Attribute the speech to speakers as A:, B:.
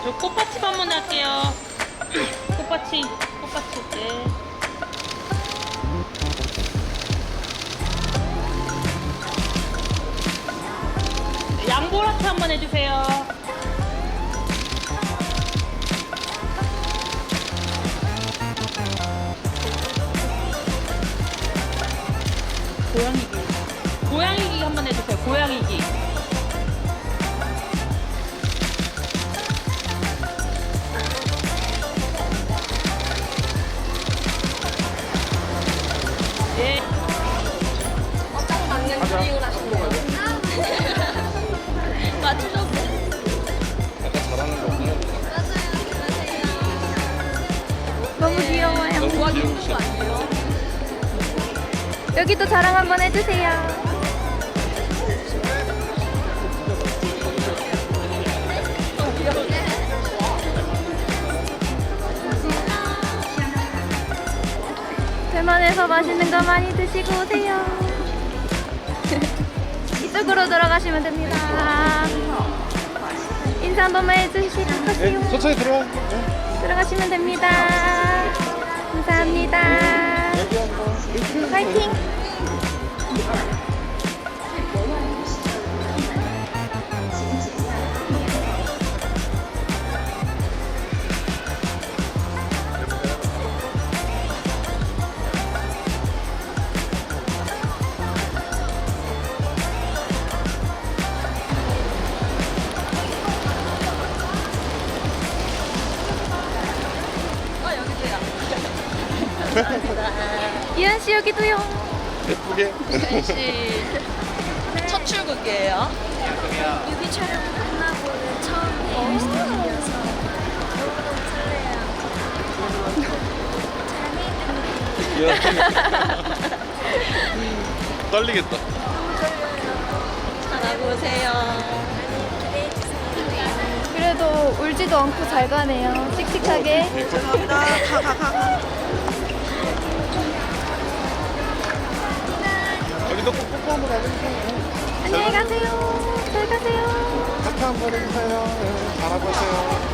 A: 해주세요. 꽃받치, 꽃받치. 네. 양보라트 한번 해주세요. 고양이기. 고양이기 한번 해주세요. 고양이기.
B: 구하기 힘든 거. 아니에요?
C: 여기도 자랑 한번 해주세요. 대만에서 맛있는 거 많이 드시고 오세요. 이쪽으로 들어가시면 됩니다. 인사 한 번만 해주시고 가세요.
D: 네, 천천히 들어와. 네.
C: 들어가시면 됩니다. 감사합니다.
D: 여기.
C: 파이팅!
B: 아, 여기도요.
C: 이현 씨 여기도요.
D: 예쁘게.
B: 씨. 첫 출국이에요.
C: 뮤비 촬영 끝나고 처음 스튜디오에서 너무너무 설레요.
D: 떨리겠다.
B: 잘하고 오세요.
C: 그래도 울지도 않고 잘 가네요. 씩씩하게.
D: 여기도 꼭 뽀뽀 한번 해주세요.
C: 안녕히 가세요. 잘 가세요.
D: 카트 한번 해주세요. 네, 잘하고 오세요.